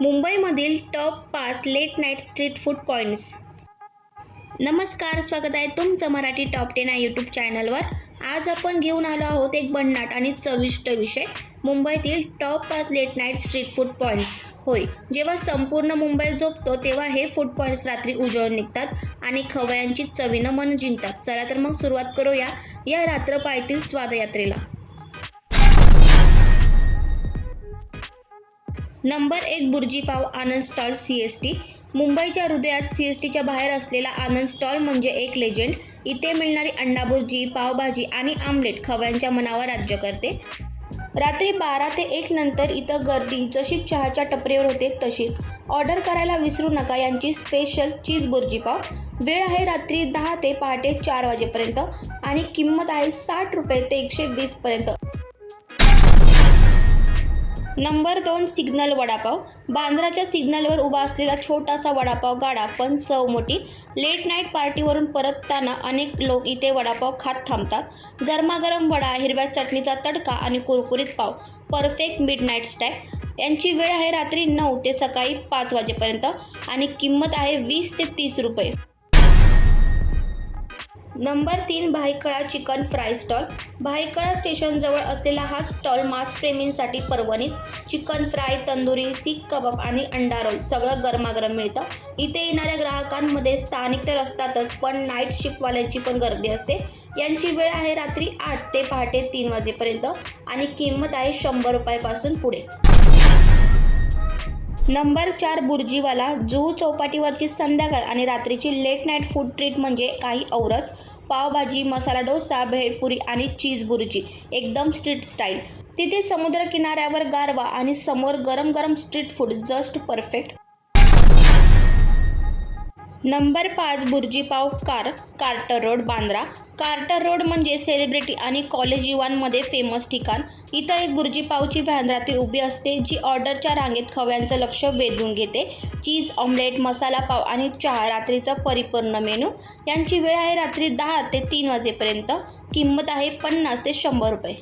मुंबईमधील टॉप पाच late night street food points नमस्कार स्वागत आहे तुमचं मराठी टॉप टेन या यूट्यूब चॅनलवर. आज आपण घेऊन आलो आहोत एक भन्नाट आणि चविष्ट विषय मुंबईतील टॉप पाच late night street food points होय जेव्हा संपूर्ण मुंबई झोपतो तेव्हा हे फूड पॉईंट्स रात्री उजळून निघतात आणि खवयांची चवीनं मन जिंकतात. चला तर मग सुरुवात करूया या रात्रपाळीतील स्वादयात्रेला. नंबर एक bhurji pav Anand stall C S T. मुंबईच्या हृदयात सी एस टीच्या बाहेर असलेला आनंद स्टॉल म्हणजे एक लेजेंड इथे मिळणारी अंडा बुर्जी पावभाजी आणि आमलेट खव्यांच्या मनावर राज्य करते. रात्री बारा ते एक नंतर इथं गर्दी जशी चहाच्या टपरीवर होते तशीच. ऑर्डर करायला विसरू नका यांची स्पेशल चीज बुर्जीपाव वेळ आहे रात्री दहा ते पहाटे चार वाजेपर्यंत आणि किंमत आहे साठ रुपये ते एकशे वीसपर्यंत नंबर दोन सिग्नल वडापाव. बांद्राच्या सिग्नलवर उभा असलेला छोटासा वडापाव गाडा पण चव मोठी. लेट नाईट पार्टीवरून परतताना अनेक लोक इथे वडापाव खात थांबतात. गरमागरम वडा हिरव्या चटणीचा तडका आणि कुरकुरीत पाव. Perfect midnight snack. यांची वेळ आहे रात्री नऊ ते सकाळी पाच वाजेपर्यंत आणि किंमत आहे वीस ते तीस रुपये. नंबर तीन Byculla chicken fry stall. Byculla स्टेशनजवळ असलेला हा स्टॉल मांसप्रेमींसाठी पर्वणीत. Chicken fry tandoori seekh kebab आणि अंडा रोल सगळं गरमागरम मिळतं. इथे येणाऱ्या ग्राहकांमध्ये स्थानिक तर असतातच पण नाईट शिफ्टवाल्यांची पण गर्दी असते. यांची वेळ आहे रात्री आठ ते पहाटे तीन वाजेपर्यंत आणि किंमत आहे शंभर रुपयापासून पुढे. नंबर चार बुर्जीवाला जुहू चौपाटीवरची संध्याकाळ आणि रात्रीची लेट नाईट फूड ट्रीट म्हणजे काही औरच पावभाजी मसाला डोसा भेळपुरी आणि चीज बुर्जी एकदम स्ट्रीट स्टाईल तिथे समुद्र किनाऱ्यावर गारवा आणि समोर गरम गरम street food just perfect number पाच bhurji pav car Carter road Bandra. Carter road म्हणजे सेलिब्रिटी आणि कॉलेज युवांमध्ये फेमस ठिकाण. इथं एक बुर्जीपावची पावची उभी असते जी ऑर्डरच्या रांगेत खव्यांचं लक्ष वेधून घेते. चीज ऑमलेट मसाला पाव आणि चहा रात्रीचा परिपूर्ण मेनू. यांची वेळ आहे रात्री दहा ते तीन वाजेपर्यंत. किंमत आहे पन्नास ते शंभर रुपये.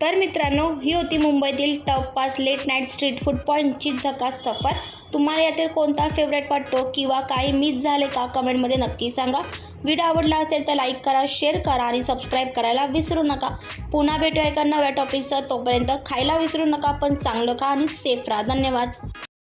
तर मित्रांनो ही होती मुंबईतील टॉप पाच लेट नाईट स्ट्रीट फूड पॉईंटची झकास सफर. तुम्हाला यातील कोणता फेवरेट वाटतो किंवा काही मिस झाले का कमेंटमध्ये नक्की सांगा. व्हिडिओ आवडला असेल तर लाईक करा शेअर करा आणि सबस्क्राईब करायला विसरू नका. पुन्हा भेटूया एका नव्या टॉपिकसह तोपर्यंत खायला विसरू नका पण चांगलं खा आणि सेफ राहा. धन्यवाद.